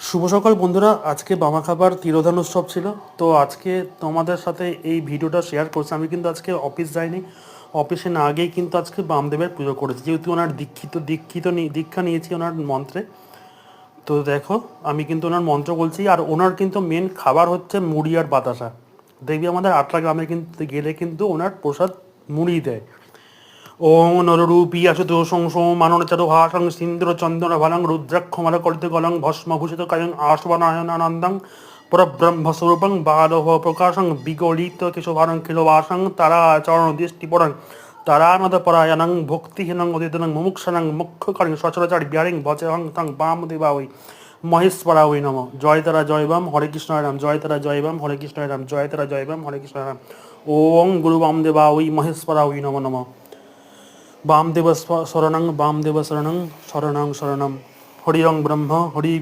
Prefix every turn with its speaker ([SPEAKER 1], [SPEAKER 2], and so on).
[SPEAKER 1] শুভ সকাল বন্ধুরা। আজকে বামা খাবার তিরোধান উৎসব ছিল। তো আজকে তোমাদের সাথে এই ভিডিওটা শেয়ার করছি। আমি কিন্তু আজকে অফিস যাইনি। অফিসে না আগেই কিন্তু আজকে বামদেবের পুজো করেছি। যেহেতু ওনার দীক্ষিত দীক্ষিত দীক্ষা নিয়েছি ওনার মন্ত্রে। তো দেখো, আমি কিন্তু ওনার মন্ত্র বলছি। আর ওনার কিন্তু মেন খাবার হচ্ছে মুড়ি আর বাতাসা। দেখবি আমাদের আটলা গ্রামে কিন্তু গেলে কিন্তু ওনার প্রসাদ মুড়ি দেয়। ওম নররূপী আশুতোষং সোম মাননচারু ভাষং সিন্দ্র চন্দন ভালং রুদ্রাক্ষমাল কলিত গলং ভস্মভূষিত কায়ং আশবনায়নানন্দং পরব্রহ্মস্বরূপং বালভ প্রকাশং বিগলিত কেশভারং কিলবাসং তারা চরণ দৃষ্টিপরং তারানদ পরায়ণং ভক্তিহীনং অদিতনং মুমুক্ষণং মুখ্যকরং সচরাচারী বিহারিং ভজহং তং বামদেবা ওই মহেশ্বরা ওই নম। জয় তারা জয় বাম, হরে কৃষ্ণ রাম। জয় তারা জয় বাম, হরে কৃষ্ণ রাম। জয় তারা জয় বাম, হরে কৃষ্ণ রাম। ওং গুরু বামদেবা ওই মহেশ্বরা ওই নম নম। বামদেব শরণং বামদেব শরণং শরণং শরণম হরিরং ব্রহ্ম হরি